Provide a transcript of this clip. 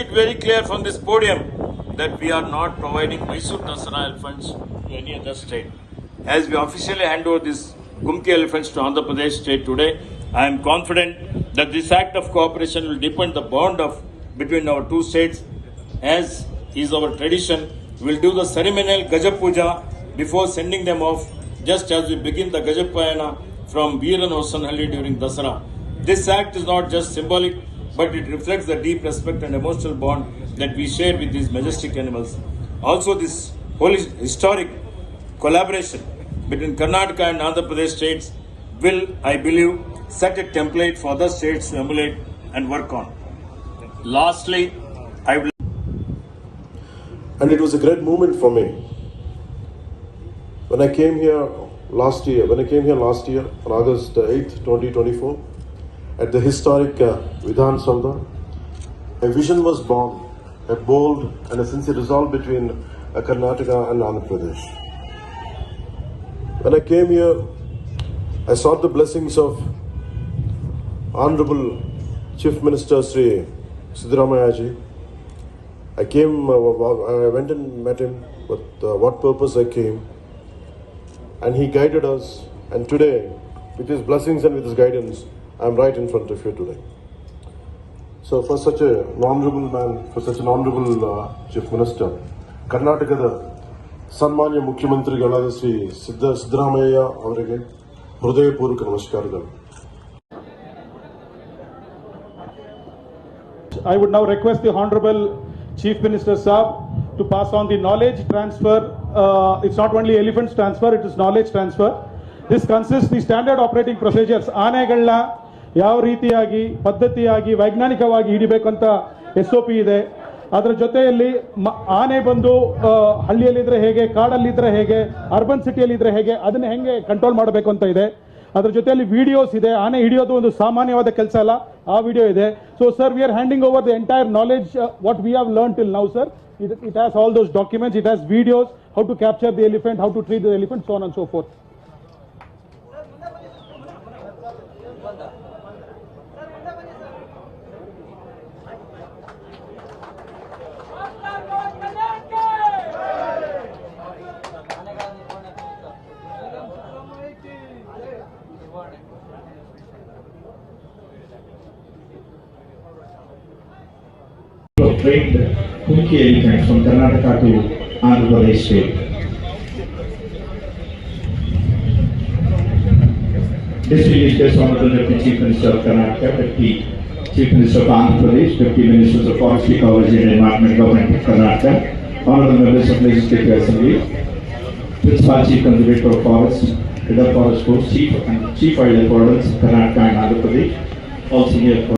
it very clear from this podium that we are not providing Mysore Dasara elephants to any other state. As we officially hand over these Gumki elephants to Andhra Pradesh state today, I am confident that this act of cooperation will deepen the bond of between our two states. As is our tradition, we will do the ceremonial Gajapuja before sending them off, just as we begin the Gajap Payana from Veeran Hosanhalli during Dasara. This act is not just symbolic, but it reflects the deep respect and emotional bond that we share with these majestic animals. Also, this whole historic collaboration between Karnataka and Andhra Pradesh states will, I believe, set a template for other states to emulate and work on. Lastly, I and it was a great moment for me. When I came here last year, when I came here last year on August 8th, 2024, at the historic uh, Vidhan Saudha, a vision was born, a bold and a sincere resolve between uh, Karnataka and Andhra Pradesh. When I came here, I sought the blessings of Honorable Chief Minister Sri Siddharamayaji. I came, uh, I went and met him with uh, what purpose I came, and he guided us. And today, with his blessings and with his guidance, I'm right in front of you today. So, for such a honorable man, for such an honorable uh, chief minister, ಕರ್ನಾಟಕದ ಸನ್ಮಾನ್ಯ ಮುಖ್ಯಮಂತ್ರಿಗಳಾದ ಶ್ರೀ ಸಿದ್ದ ಸಿದ್ದರಾಮಯ್ಯ ಅವರಿಗೆ ಹೃದಯಪೂರ್ವಕ ನಮಸ್ಕಾರಗಳು I would now request the Honorable Chief Minister Saab to pass on the knowledge transfer. Uh, it's not only elephants transfer, it is knowledge transfer. This consists the standard operating procedures. ಆನೆಗಳನ್ನ ಯಾವ ರೀತಿಯಾಗಿ, ಪದ್ಧತಿಯಾಗಿ, ವೈಜ್ಞಾನಿಕವಾಗಿ ಹಿಡಿಬೇಕಂತ S O P ಇದೆ. ಅದರ ಜೊತೆಯಲ್ಲಿ ಆನೆ ಬಂದು ಹಳ್ಳಿಯಲ್ಲಿದ್ದರೆ ಹೇಗೆ ಕಾಡಲ್ಲಿದ್ದರೆ ಹೇಗೆ, ಅರ್ಬನ್ ಸಿಟಿಯಲ್ಲಿದ್ದರೆ ಹೇಗೆ, ಅದನ್ನ ಹೆಂಗೆ ಕಂಟ್ರೋಲ್ ಮಾಡಬೇಕು ಅಂತ ಇದೆ. ಅದ್ರ ಜೊತೆಯಲ್ಲಿ ವಿಡಿಯೋಸ್ ಇದೆ. ಆನೆ ಹಿಡಿಯೋದು ಒಂದು ಸಾಮಾನ್ಯವಾದ ಕೆಲಸ ಅಲ್ಲ, ಆ ವಿಡಿಯೋ ಇದೆ. So sir we are handing over the entire knowledge what we have learn till now sir it it has all those documents it has videos how to capture the elephant how to treat the elephant so on and so forth trained Kumki elephants from Karnataka to Andhra Pradesh state. Distinguished guests, Honorable Deputy Chief Minister of Karnataka, Deputy Chief Minister of Andhra Pradesh, Deputy Ministers of Forestry, Ecology and Environment, Government of Karnataka, Honorable Members of Legislative Assembly, Principal Chief Conservator of Forest, Head of Forest Force, Chief Chief Wildlife Wardens, Karnataka and Andhra Pradesh, here for